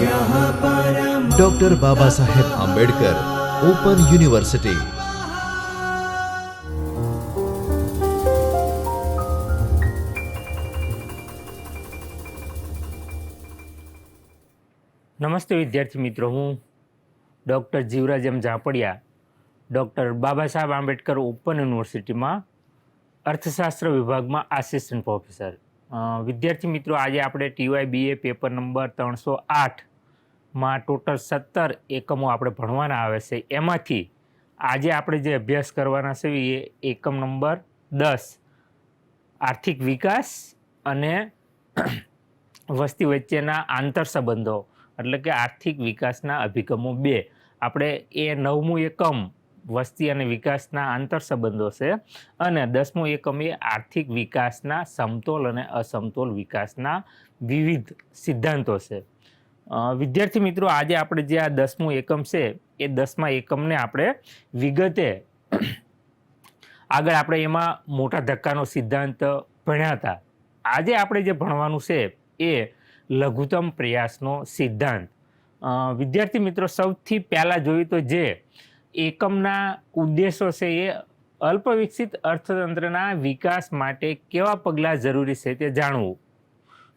Doctor બાબા Saheb Ambedkar open university નમસ્તે વિદ્યાર્થી મિત્રો, હું doctor Jivraj M Zapadiya, doctor Baba Saheb Ambedkar open યુનિવર્સિટીમાં અર્થશાસ્ત્ર વિભાગમાં આસિસ્ટન્ટ પ્રોફેસર વિદ્યાર્થી મિત્રો, આજે આપણે ટીવાય બીએ પેપર નંબર ત્રણસો આઠમાં ટોટલ સત્તર એકમો આપણે ભણવાના આવે છે. એમાંથી આજે આપણે જે અભ્યાસ કરવાના છે એ એકમ નંબર દસ. આર્થિક વિકાસ અને વસ્તી વચ્ચેના આંતર સંબંધો, એટલે કે આર્થિક વિકાસના અભિગમો બે. આપણે એ નવમું એકમ વસ્તી અને વિકાસના આંતર સંબંધો છે અને દસમું એકમ એ આર્થિક વિકાસના સમતોલ અને અસમતોલ વિકાસના વિવિધ સિદ્ધાંતો છે. વિદ્યાર્થી મિત્રો, આજે આપણે જે આ દસમું એકમ છે, એ દસમા એકમને આપણે વિગતે આગળ આપણે એમાં મોટા ધક્કાનો સિદ્ધાંત ભણ્યા હતા. આજે આપણે જે ભણવાનું છે, એ લઘુત્તમ પ્રયાસનો સિદ્ધાંત. વિદ્યાર્થી મિત્રો, સૌથી પહેલાં જોયું તો જે એકમના ઉદ્દેશો છે, એ અલ્પ વિકસિત અર્થતંત્રના વિકાસ માટે કેવા પગલાં જરૂરી છે તે જાણવું.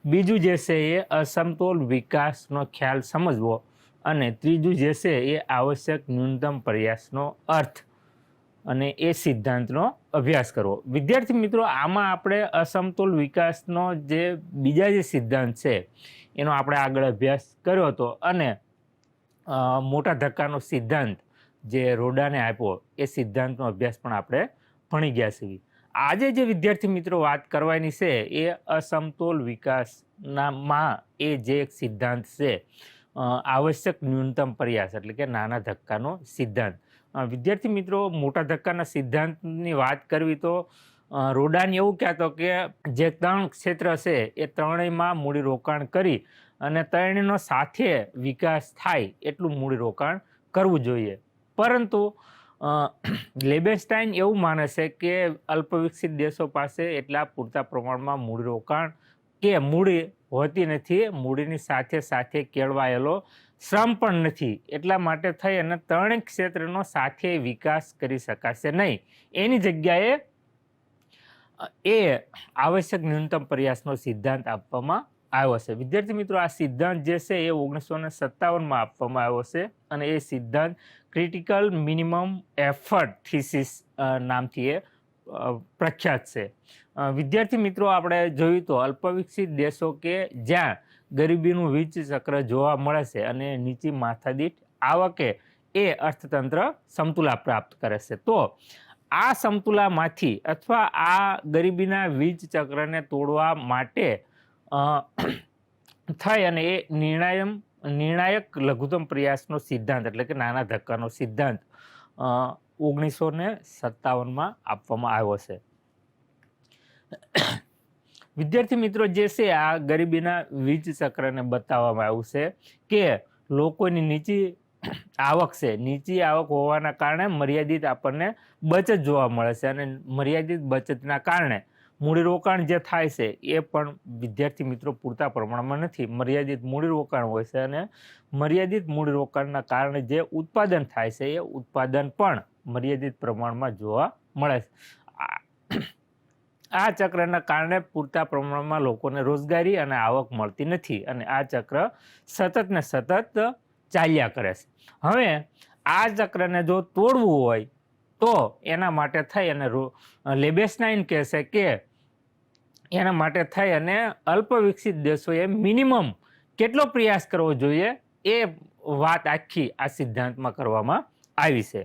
બીજું જે છે એ અસમતોલ વિકાસનો ખ્યાલ સમજવો અને ત્રીજું જે છે એ આવશ્યક ન્યૂનતમ પ્રયાસનો અર્થ અને એ સિદ્ધાંતનો અભ્યાસ કરવો. વિદ્યાર્થી મિત્રો, આમાં આપણે અસમતોલ વિકાસનો જે બીજા જે સિદ્ધાંત છે, એનો આપણે આગળ અભ્યાસ કર્યો હતો અને મોટા ધક્કાનો સિદ્ધાંત જે રોડાને આપ્યો, એ સિદ્ધાંતનો અભ્યાસ પણ આપણે ભણી ગયા છીએ. આજે જે વિદ્યાર્થી મિત્રો વાત કરવાની છે, એ અસમતોલ વિકાસનામાં એ જે એક સિદ્ધાંત છે આવશ્યક ન્યૂનતમ પ્રયાસ એટલે કે નાના ધક્કાનો સિદ્ધાંત. વિદ્યાર્થી મિત્રો, મોટા ધક્કાના સિદ્ધાંતની વાત કરવી તો રોડાને એવું કહેતો કે જે ત્રણ ક્ષેત્ર છે, એ ત્રણેયમાં મૂડીરોકાણ કરી અને ત્રણેયનો સાથે વિકાસ થાય એટલું મૂડી રોકાણ કરવું જોઈએ. પરંતુ લેબેસ્ટાઇન એવું માને છે કે અલ્પવિકસિત દેશો પાસે એટલા પૂરતા પ્રમાણમાં મૂડીરોકાણ કે મૂડી હોતી નથી, મૂડીની સાથે સાથે કેળવાયેલો શ્રમ પણ નથી. એટલા માટે થઈ અને ત્રણેય ક્ષેત્રનો સાથે વિકાસ કરી શકાશે નહીં. એની જગ્યાએ એ આવશ્યક ન્યૂનતમ પ્રયાસનો સિદ્ધાંત આપવામાં આવ્યો છે. વિદ્યાર્થી મિત્રો, આ સિદ્ધાંત જે છે એ ઓગણીસો સત્તાવનમાં આપવામાં આવ્યો છે અને એ સિદ્ધાંત ક્રિટિકલ મિનિમમ એફર્ટ થીસિસ નામથી એ પ્રખ્યાત છે. વિદ્યાર્થી મિત્રો, આપણે જોયું તો અલ્પવિકસિત દેશો કે જ્યાં ગરીબીનું વીજ ચક્ર જોવા મળે છે અને નીચી માથાદીઠ આવકે એ અર્થતંત્ર સમતુલા પ્રાપ્ત કરે છે. તો આ સમતુલામાંથી અથવા આ ગરીબીના વીજ ચક્રને તોડવા માટે થઈ અને એ નિર્ણાયમ નિર્ણાયક લઘુત્તમ પ્રયાસનો સિદ્ધાંત, એટલે કે નાના ધક્કાનો સિદ્ધાંત ઓગણીસો ને સત્તાવનમાં આપવામાં આવ્યો છે. વિદ્યાર્થી મિત્રો, જે છે આ ગરીબીના વીજ ચક્રને બતાવવામાં આવ્યું છે કે લોકોની નીચી આવક છે, નીચી આવક હોવાના કારણે મર્યાદિત આપણને બચત જોવા મળે છે અને મર્યાદિત બચતના કારણે મૂડીરોકાણ જે થાય છે, એ પણ વિદ્યાર્થી મિત્રો પૂરતા પ્રમાણમાં નથી. મર્યાદિત મૂડીરોકાણ હોય છે અને મર્યાદિત મૂડીરોકાણના કારણે જે ઉત્પાદન થાય છે, એ ઉત્પાદન પણ મર્યાદિત પ્રમાણમાં જોવા મળે છે. આ- ચક્રના કારણે પૂરતા પ્રમાણમાં લોકોને રોજગારી અને આવક મળતી નથી અને આ ચક્ર સતત ને સતત ચાલ્યા કરે છે. હવે આ ચક્રને જો તોડવું હોય તો એના માટે થઈ અને લેબેસનાઇન કહેશે કે એના માટે થઈ અને અલ્પ વિકસિત દેશોએ મિનિમમ કેટલો પ્રયાસ કરવો જોઈએ એ વાત આખી આ સિદ્ધાંતમાં કરવામાં આવી છે.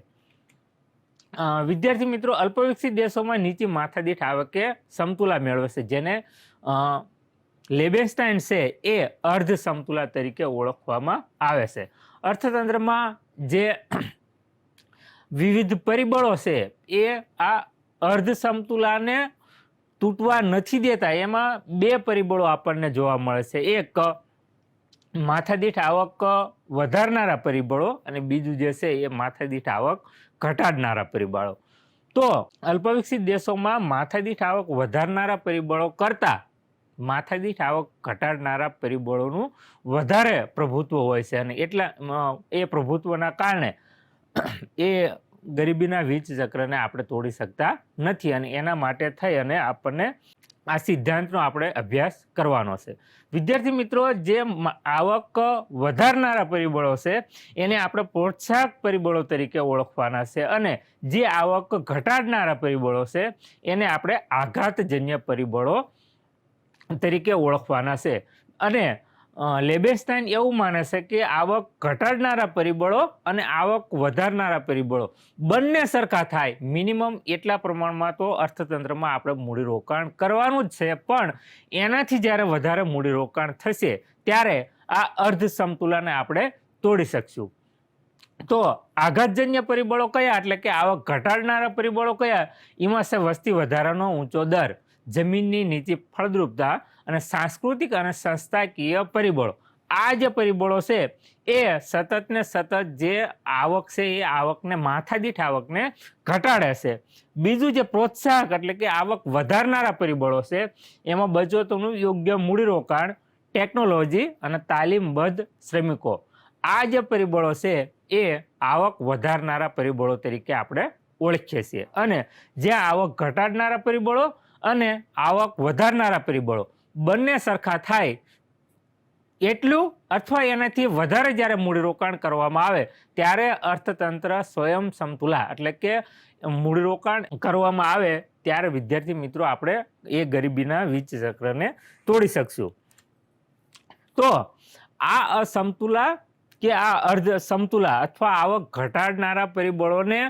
વિદ્યાર્થી મિત્રો, અલ્પવિકસિત દેશોમાં નીચી માથાદીઠ આવકે સમતુલા મેળવે છે જેને લેબેસ્ટાઇન છે એ અર્ધ સમતુલા તરીકે ઓળખવામાં આવે છે. અર્થતંત્રમાં જે વિવિધ પરિબળો છે, એ આ અર્ધ સમતુલાને તૂટવા નથી દેતા. એમાં બે પરિબળો આપણને જોવા મળે છે. એક માથાદીઠ આવક વધારનારા પરિબળો અને બીજું જે છે, એ માથાદીઠ આવક ઘટાડનારા પરિબળો. તો અલ્પવિકસિત દેશોમાં માથાદીઠ આવક વધારનારા પરિબળો કરતાં માથાદીઠ આવક ઘટાડનારા પરિબળોનું વધારે પ્રભુત્વ હોય છે અને એટલા એ પ્રભુત્વના કારણે એ ગરીબીના વીજ ચક્રને આપણે તોડી શકતા નથી અને એના માટે થઈ અને આપણને આ સિદ્ધાંતનો આપણે અભ્યાસ કરવાનો છે. વિદ્યાર્થી મિત્રો, જે આવક વધારનારા પરિબળો છે, એને આપણે પ્રોત્સાહક પરિબળો તરીકે ઓળખવાના છે અને જે આવક ઘટાડનારા પરિબળો છે, એને આપણે આઘાતજન્ય પરિબળો તરીકે ઓળખવાના છે. અને લેબેસ્ટાઇન એવું માને છે કે આવક ઘટાડનારા પરિબળો અને આવક વધારનારા પરિબળો બંને સરખા થાય. મિનિમમ એટલા પ્રમાણમાં તો અર્થતંત્રમાં આપણે મૂડીરોકાણ કરવાનું જ છે, પણ એનાથી જ્યારે વધારે મૂડીરોકાણ થશે, ત્યારે આ અર્ધ સમતુલાને આપણે તોડી શકશું. તો આઘાતજન્ય પરિબળો કયા? એટલે કે આવક ઘટાડનારા પરિબળો કયા? એમાં છે વસ્તી વધારાનો ઊંચો દર. જમીનની નીતિ ફળદ્રુપતા અને સાંસ્કૃતિક અને સંસ્થાકીય પરિબળો. આ જે પરિબળો છે, એ સતત ને સતત જે આવક છે, એ આવકને માથાદીઠ આવકને ઘટાડે છે. બીજું જે પ્રોત્સાહક એટલે કે આવક વધારનારા પરિબળો છે, એમાં બચતોનું યોગ્ય મૂડીરોકાણ, ટેકનોલોજી અને તાલીમબદ્ધ શ્રમિકો. આ જે પરિબળો છે, એ આવક વધારનારા પરિબળો તરીકે આપણે ઓળખીએ છીએ. અને જે આવક ઘટાડનારા પરિબળો અને આવક વધારનારા પરિબળો. બંને સરખા થાય એટલું અથવા એનાથી વધારે જ્યારે મૂડીરોકાણ કરવામાં આવે, ત્યારે અર્થતંત્ર સ્વયં સમતુલા એટલે કે મૂડીરોકાણ કરવામાં આવે ત્યારે વિદ્યાર્થી મિત્રો આપણે એ ગરીબીના વીજ ચક્રને તોડી શકશું. તો આ અસમતુલા કે આ અર્ધ સમતુલા અથવા આવક ઘટાડનારા પરિબળોને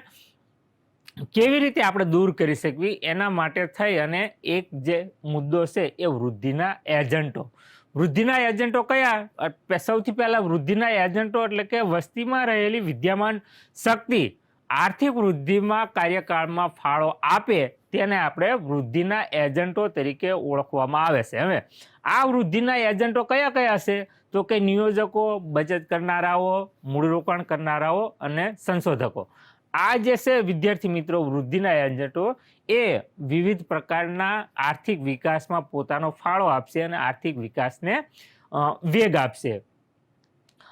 કેવી રીતે આપણે દૂર કરી શકવી? એના માટે થઈ અને એક જે મુદ્દો છે એ વૃદ્ધિના એજન્ટો. વૃદ્ધિના એજન્ટો કયા? સૌથી પહેલાં વૃદ્ધિના એજન્ટો એટલે કે વસ્તીમાં રહેલી વિદ્યમાન શક્તિ આર્થિક વૃદ્ધિમાં કાર્યકાળમાં ફાળો આપે તેને આપણે વૃદ્ધિના એજન્ટો તરીકે ઓળખવામાં આવે છે હવે આ વૃદ્ધિના એજન્ટો કયા કયા છે? તો કે નિયોજકો, બચત કરનારાઓ, મૂડીરોકાણ કરનારાઓ અને સંશોધકો. આ જે છે વિદ્યાર્થી મિત્રો, વૃદ્ધિના એજન્ટો, એ વિવિધ પ્રકારના આર્થિક વિકાસમાં પોતાનો ફાળો આપશે અને આર્થિક વિકાસને વેગ આપશે.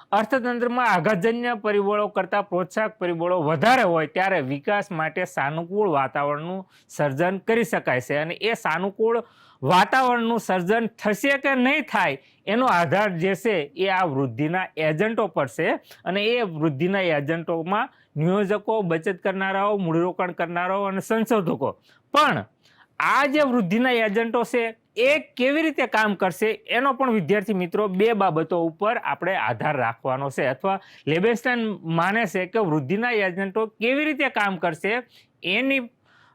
અર્થતંત્રમાં આઘાતજન્ય પરિબળો કરતાં પ્રોત્સાહક પરિબળો વધારે હોય ત્યારે વિકાસ માટે સાનુકૂળ વાતાવરણનું સર્જન કરી શકાય છે અને એ સાનુકૂળ વાતાવરણનું સર્જન થશે કે નહીં થાય એનો આધાર જે છે એ આ વૃદ્ધિના એજન્ટો પર છે અને એ વૃદ્ધિના એજન્ટોમાં નિયોજકો બચત કરનારાઓ, મૂડીરોકાણ કરનારાઓ અને સંશોધકો. પણ આ જે વૃદ્ધિના એજન્ટો છે, એ કેવી રીતે કામ કરશે, એનો પણ વિદ્યાર્થી મિત્રો બે બાબતો ઉપર આપણે આધાર રાખવાનો છે અથવા લેબેસ્ટાઇન માને છે કે વૃદ્ધિના એજન્ટો કેવી રીતે કામ કરશે, એની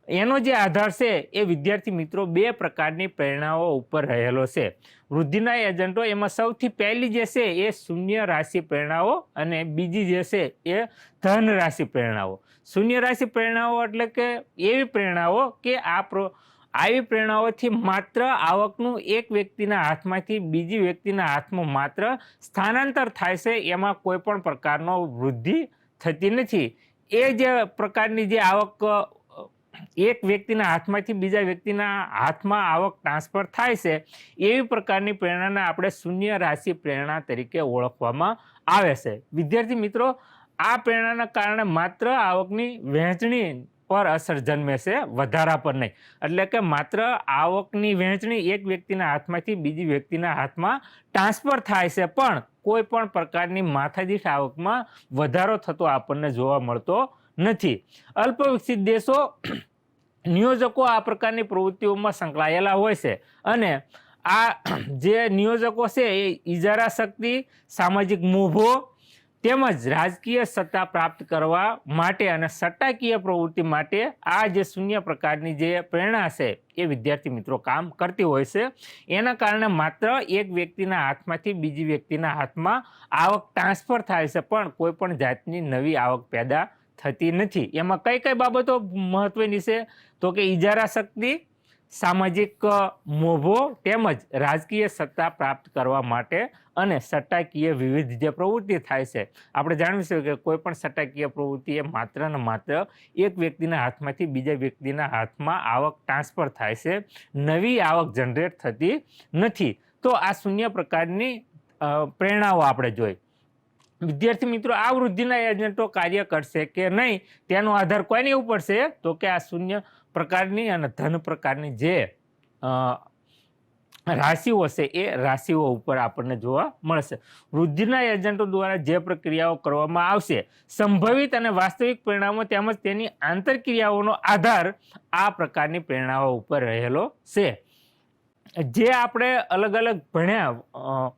એનો જે આધાર છે એ વિદ્યાર્થી મિત્રો બે પ્રકારની પ્રેરણાઓ ઉપર રહેલો છે. વૃદ્ધિના એજન્ટો એમાં સૌથી પહેલી જે છે એ શૂન્ય રાશિ પ્રેરણાઓ અને બીજી જે છે એ ધન રાશિ પ્રેરણાઓ. શૂન્ય રાશિ પ્રેરણાઓ એટલે કે એવી પ્રેરણાઓ કે આ પ્રો, આવી પ્રેરણાઓથી માત્ર આવકનું એક વ્યક્તિના હાથમાંથી બીજી વ્યક્તિના હાથમાં માત્ર સ્થાનાંતર થાય છે એમાં કોઈ પણ પ્રકારનો વૃદ્ધિ થતી નથી. એ જે પ્રકારની જે આવક એક વ્યક્તિના હાથમાંથી બીજા વ્યક્તિના હાથમાં આવક ટ્રાન્સફર થાય છે, એવી પ્રકારની પ્રેરણાને આપણે શૂન્ય રાશિ પ્રેરણા તરીકે ઓળખવામાં આવે છે. વિદ્યાર્થી મિત્રો, આ પ્રેરણાના કારણે માત્ર આવકની વહેંચણી પર અસર જન્મે છે વધારા પર નહીં. એટલે કે માત્ર આવકની વહેંચણી એક વ્યક્તિના હાથમાંથી બીજી વ્યક્તિના હાથમાં ટ્રાન્સફર થાય છે, પણ કોઈ પણ પ્રકારની માથાદીઠ આવકમાં વધારો થતો આપણને જોવા મળતો નથી. અલ્પ વિકસિત દેશો નિયોજકો આ પ્રકારની પ્રવૃત્તિઓમાં સંકળાયેલા હોય છે અને આ જે નિયોજકો છે એ ઇજારા શક્તિ, સામાજિક મોભો તેમજ રાજકીય સત્તા પ્રાપ્ત કરવા માટે અને સટ્ટાકીય પ્રવૃત્તિ માટે આ જે શૂન્ય પ્રકારની જે પ્રેરણા છે એ વિદ્યાર્થી મિત્રો કામ કરતી હોય છે. એના કારણે માત્ર એક વ્યક્તિના હાથમાંથી બીજી વ્યક્તિના હાથમાં આવક ટ્રાન્સફર થાય છે પણ કોઈ પણ જાતની નવી આવક પેદા થતી નથી. એમાં કઈ કઈ બાબતો મહત્વની છે? તો કે ઇજારા શક્તિ, સામાજિક મોભો તેમજ રાજકીય સત્તા પ્રાપ્ત કરવા માટે અને સટ્ટાકીય વિવિધ જે પ્રવૃત્તિ થાય છે. આપણે જાણવી છે કે કોઈ પણ સટ્ટાકીય પ્રવૃત્તિ એ માત્ર ને માત્ર એક વ્યક્તિના હાથમાંથી બીજા વ્યક્તિના હાથમાં આવક ટ્રાન્સફર થાય છે. નવી આવક જનરેટ થતી નથી. તો આ શૂન્ય પ્રકારની પ્રેરણાઓ આપણે જોઈ. વિદ્યાર્થી મિત્રો, આ વૃદ્ધિના એજન્ટો કાર્ય કરશે કે નહીં, તેનો આધાર કોઈની ઉપર છે તો કે આ શૂન્ય પ્રકારની અને ધન પ્રકારની જે રાશિઓ છે, એ રાશિઓ ઉપર આપણને જોવા મળશે. વૃદ્ધિના એજન્ટો દ્વારા જે પ્રક્રિયાઓ કરવામાં આવશે, સંભવિત અને વાસ્તવિક પરિણામો તેમજ તેની આંતરક્રિયાઓનો આધાર આ પ્રકારની પ્રેરણાઓ ઉપર રહેલો છે. જે આપણે અલગ અલગ ભણ્યા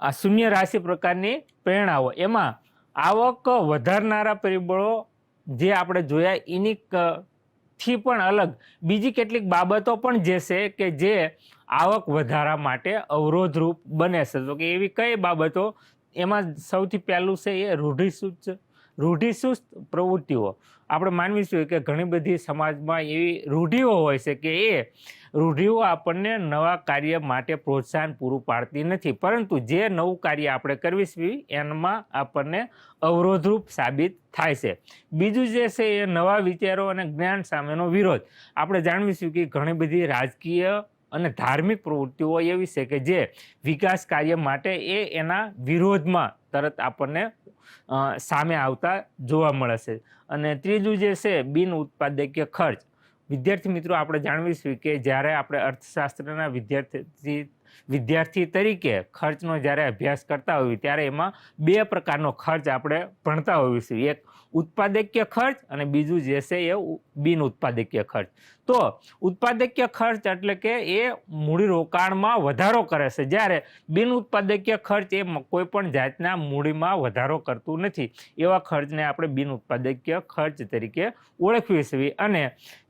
આ શૂન્ય રાશિ પ્રકારની પ્રેરણાઓ, એમાં આવક વધારનારા પરિબળો જે આપણે જોયા, એની થી પણ અલગ. બીજી કેટલીક બાબતો પણ જે છે કે જે આવક વધારા માટે અવરોધરૂપ બને છે. તો કે એવી કઈ બાબતો? એમાં સૌથી પહેલું છે એ રૂઢિસુસ્ત રૂઢિસુસ્ત પ્રવૃત્તિઓ. આપણે માનવીશું કે ઘણી બધી સમાજમાં એવી રૂઢિઓ હોય છે કે એ રૂઢિઓ આપણને નવા કાર્ય માટે પ્રોત્સાહન પૂરું પાડતી નથી. પરંતુ જે નવું કાર્ય આપણે કરવીશું એમાં આપણને અવરોધરૂપ સાબિત થાય છે. બીજું જે છે, એ નવા વિચારો અને જ્ઞાન સામેનો વિરોધ. આપણે જાણવીશું કે ઘણી બધી રાજકીય અને ધાર્મિક પ્રવૃત્તિઓ એવી છે કે જે વિકાસ કાર્ય માટે એ એના વિરોધમાં તરત આપણને સામે આવતા જોવા મળે છે અને ત્રીજું જે છે, બિન ઉત્પાદકીય ખર્ચ. વિદ્યાર્થી મિત્રો, આપણે જાણવીશું કે જ્યારે આપણે અર્થશાસ્ત્રના વિદ્યાર્થી વિદ્યાર્થી તરીકે ખર્ચનો જ્યારે અભ્યાસ કરતા હોઈએ, ત્યારે એમાં બે પ્રકારનો ખર્ચ આપણે ભણતા હોઈએ છીએ એક ઉત્પાદકીય ખર્ચ અને બીજું જે છે, એ બિન ઉત્પાદકીય ખર્ચ. તો ઉત્પાદકીય ખર્ચ એટલે કે એ મૂડી રોકાણમાં વધારો કરે છે. જ્યારે બિન ઉત્પાદકીય ખર્ચ એ કોઈ પણ જાતના મૂડીમાં વધારો કરતું નથી. એવા ખર્ચને આપણે બિન ઉત્પાદકીય ખર્ચ તરીકે ઓળખવી છીએ. અને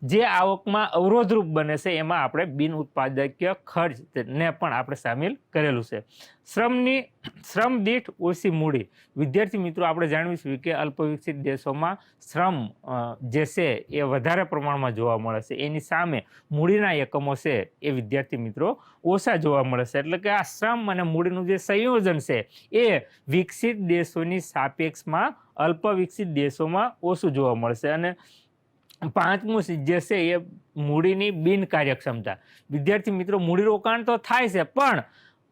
જે આવકમાં અવરોધરૂપ બને છે, એમાં આપણે બિન ઉત્પાદકીય ખર્ચને પણ આપણે સામેલ કરેલું છે. શ્રમની, શ્રમ દીઠ ઓછી મૂડી. વિદ્યાર્થી મિત્રો, આપણે જાણવીશું કે અલ્પવિકસિત દેશોમાં શ્રમ જે છે, એ વધારે પ્રમાણમાં જોવા મળે છે. એની સામે મૂડીના એકમો છે એ વિદ્યાર્થી મિત્રો ઓછા જોવા મળે છે. એટલે કે આ શ્રમ અને મૂડીનું જે સંયોજન છે એ વિકસિત દેશોની સાપેક્ષમાં અલ્પ વિકસિત દેશોમાં ઓછું જોવા મળશે અને પાંચમું જે છે એ મૂડીની બિનકાર્યક્ષમતા વિદ્યાર્થી મિત્રો મૂડીરોકાણ તો થાય છે, પણ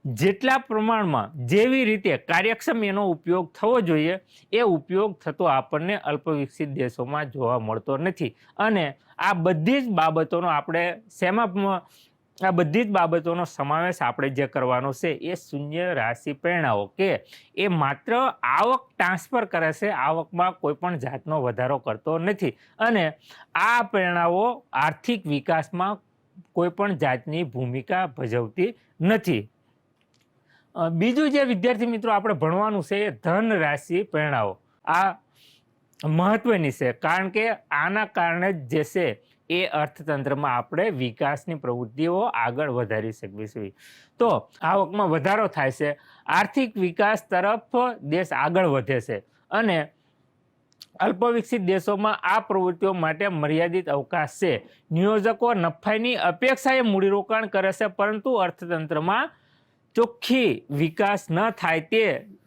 જેટલા પ્રમાણમાં જેવી રીતે કાર્યક્ષમ એનો ઉપયોગ થવો જોઈએ, એ ઉપયોગ થતો આપણને અલ્પવિકસિત દેશોમાં જોવા મળતો નથી. અને આ બધી જ બાબતોનો આપણે શેમાં આ બધી જ બાબતોનો સમાવેશ આપણે જે કરવાનો છે, એ શૂન્ય રાશિ પ્રેરણાઓ કે એ માત્ર આવક ટ્રાન્સફર કરે છે, આવકમાં કોઈ પણ જાતનો વધારો કરતો નથી. અને આ પ્રેરણાઓ આર્થિક વિકાસમાં કોઈ પણ જાતની ભૂમિકા ભજવતી નથી. બીજું જે વિદ્યાર્થી મિત્રો આપણે ભણવાનું છે, એ ધન રાશિ પ્રેરણાઓ. આ મહત્વની છે, કારણ કે આના કારણે જ છે એ અર્થતંત્રમાં આપણે વિકાસની પ્રવૃત્તિઓ આગળ વધારી છીએ તો આવકમાં વધારો થાય છે, આર્થિક વિકાસ તરફ દેશ આગળ વધે છે અને અલ્પવિકસિત દેશોમાં આ પ્રવૃત્તિઓ માટે મર્યાદિત અવકાશ છે. નિયોજકો નફાની અપેક્ષાએ મૂડીરોકાણ કરે છે, પરંતુ અર્થતંત્રમાં ચોખ્ખી વિકાસ ન થાય તે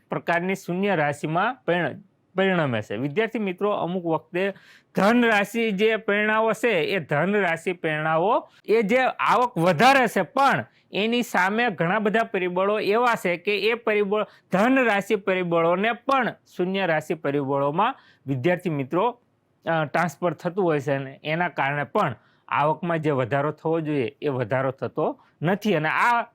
પ્રકારની શૂન્ય રાશિમાં પરિણ પરિણમે છે. વિદ્યાર્થી મિત્રો, અમુક વખતે ધન રાશિ જે પ્રેરણાઓ છે, એ ધન રાશિ પ્રેરણાઓ, એ જે આવક વધારે છે, પણ એની સામે ઘણા બધા પરિબળો એવા છે કે એ પરિબળ ધન રાશિ પરિબળોને પણ શૂન્ય રાશિ પરિબળોમાં વિદ્યાર્થી મિત્રો ટ્રાન્સફર થતું હોય છે અને એના કારણે પણ આવકમાં જે વધારો થવો જોઈએ, એ વધારો થતો નથી. અને આ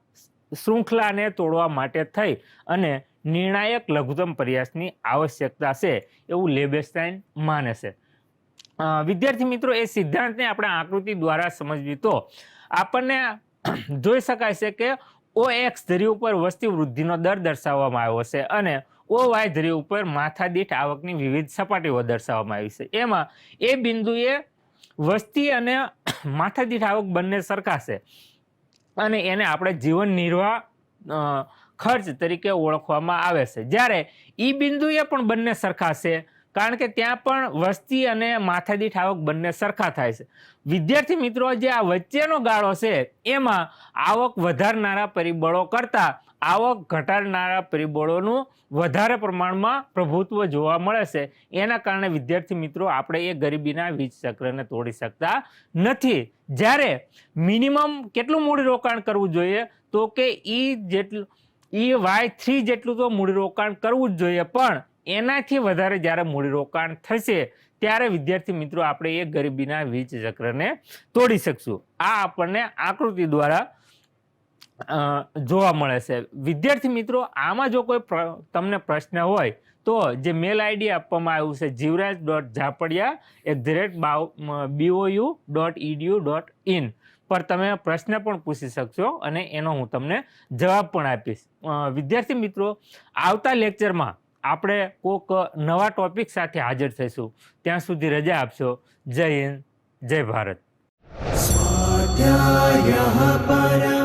શૃંખલાને તોડવા માટે થઈ અને નિર્ણાયક લઘુત્તમ પ્રયાસની આવશ્યકતા છે એવું લેબેસ્ટાઇન માને છે. વિદ્યાર્થી મિત્રો, એ સિદ્ધાંતને આપણે આકૃતિ દ્વારા સમજવી તો આપણને જોઈ શકાય છે કે ઓ એક્સ ધરી ઉપર વસ્તી વૃદ્ધિનો દર દર્શાવવામાં આવ્યો છે અને ઓ વાય ધરી ઉપર માથાદીઠ આવકની વિવિધ સપાટીઓ દર્શાવવામાં આવી છે. એમાં એ બિંદુએ વસ્તી અને માથાદીઠ આવક બંને સરખાશે અને એને આપણે જીવન નિર્વાહ ખર્ચ તરીકે ઓળખવામાં આવે છે. જ્યારે ઈ બિંદુએ પણ બંને સરખા છે, કારણ કે ત્યાં પણ વસ્તી અને માથાદીઠ આવક બંને સરખા થાય છે. વિદ્યાર્થી મિત્રો, જે આ વચ્ચેનો ગાળો છે, એમાં આવક વધારનારા પરિબળો કરતાં આવક ઘટાડનારા પરિબળોનું વધારે પ્રમાણમાં પ્રભુત્વ જોવા મળે છે. એના કારણે વિદ્યાર્થી મિત્રો, આપણે એ ગરીબીના વીજ ચક્રને તોડી શકતા નથી. જ્યારે મિનિમમ કેટલું મૂડીરોકાણ કરવું જોઈએ, તો કે એ જેટલું ઈ વાય થ્રી જેટલું તો મૂડીરોકાણ કરવું જ જોઈએ, પણ એનાથી વધારે જ્યારે મૂડીરોકાણ થશે, ત્યારે વિદ્યાર્થી મિત્રો આપણે એ ગરીબીના વીજ ચક્રને તોડી શકશું. આ આપણને આકૃતિ દ્વારા જોવા મળે છે. વિદ્યાર્થી મિત્રો, આમાં જો કોઈ તમને પ્રશ્ન હોય, તો જે મેલ આઈડી આપવામાં આવ્યું છે, Jivraj dot Zapadiya at the rate BOU dot EDU dot in પર તમે પ્રશ્ન પણ પૂછી શકશો અને એનો હું તમને જવાબ પણ આપીશ. વિદ્યાર્થી મિત્રો, આવતા લેક્ચરમાં આપણે કોઈક નવા ટોપિક સાથે હાજર થઈશું. ત્યાં સુધી રજા આપશો. જય હિન્દ, જય ભારત. પર